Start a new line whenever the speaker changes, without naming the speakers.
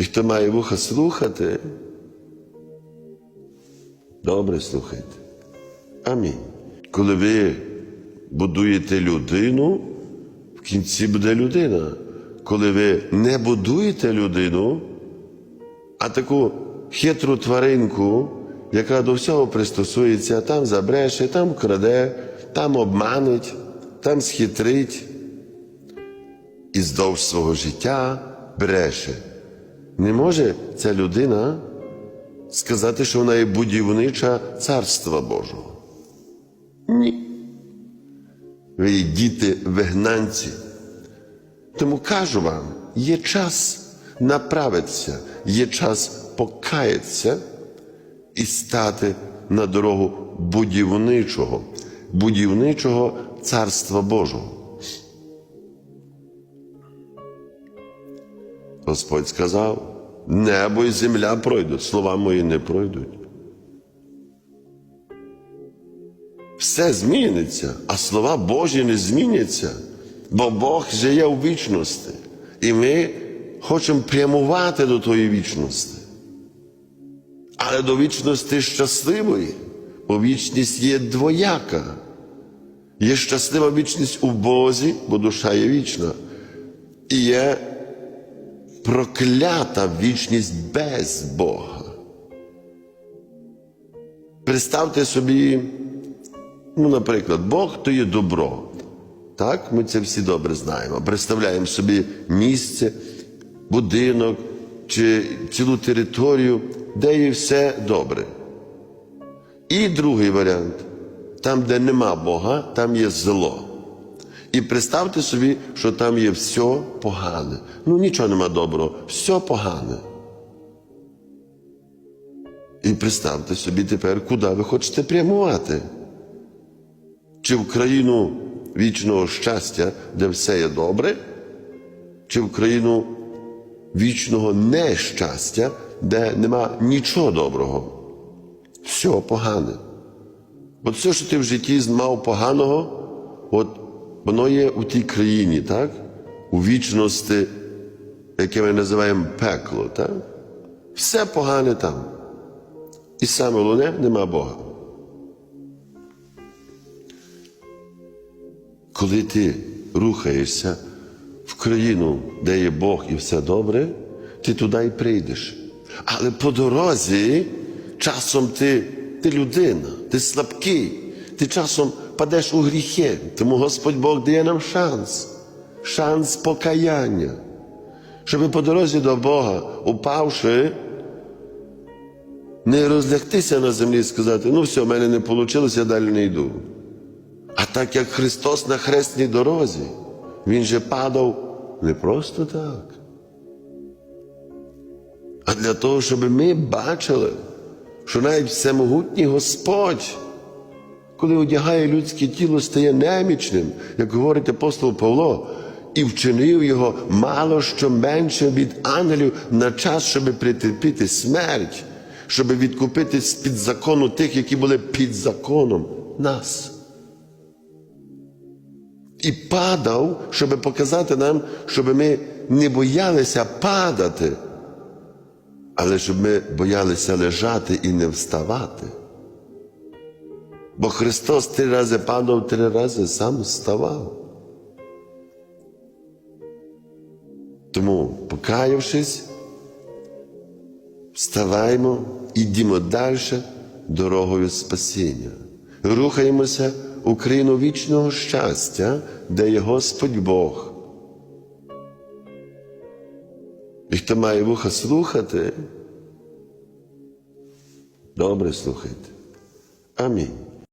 І хто має вуха слухати, добре слухайте. Амінь. Коли ви будуєте людину, в кінці буде людина. Коли ви не будуєте людину, а таку хитру тваринку, яка до всього пристосується, там забреше, там краде, там обманить, там схитрить і здовж свого життя бреше. Не може ця людина сказати, що вона є будівнича Царства Божого. Ні. Ви є діти вигнанці. Тому кажу вам, є час направитися, є час покаятися і стати на дорогу будівничого, будівничого Царства Божого. Господь сказав: небо і земля пройдуть, слова мої не пройдуть. Все зміниться, а слова Божі не зміняться, бо Бог живе у вічності. І ми хочемо прямувати до тої вічності. Але до вічності щасливої, бо вічність є двояка. Є щаслива вічність у Бозі, бо душа є вічна. І є проклята вічність без Бога. Представте собі, ну, наприклад, Бог то є добро. Так, ми це всі добре знаємо. Представляємо собі місце, будинок чи цілу територію, де є все добре. І другий варіант там, де нема Бога, там є зло. І представте собі, що там є все погане. Ну нічого нема доброго, все погане. І представте собі тепер, куди ви хочете прямувати. Чи в країну вічного щастя, де все є добре, чи в країну вічного нещастя, де нема нічого доброго. Все погане. От все, що ти в житті мав поганого, от воно є у тій країні, так? У вічності, яке ми називаємо пекло, так? Все погане там. І саме головне нема Бога. Коли ти рухаєшся в країну, де є Бог і все добре, ти туди й прийдеш. Але по дорозі часом ти, ти людина, ти слабкий, ти часом падеш у гріхи. Тому Господь Бог дає нам шанс, шанс покаяння, щоб по дорозі до Бога, упавши, не розлягтися на землі і сказати, ну все, в мене не вийшло, я далі не йду. А так як Христос на хресній дорозі, Він же падав не просто так. А для того, щоб ми бачили, що навіть всемогутній Господь, коли одягає людське тіло, стає немічним, як говорить апостол Павло, і вчинив його мало що менше від ангелів на час, щоб притерпіти смерть, щоб відкупити з-під закону тих, які були під законом нас. І падав, щоб показати нам, щоб ми не боялися падати, але щоб ми боялися лежати і не вставати. Бо Христос три рази падав, три рази сам вставав. Тому, покаявшись, вставаймо і йдімо далі дорогою спасіння. Рухаємося у країну вічного щастя, де є Господь Бог. І хто має вуха слухати, добре слухайте. Амінь.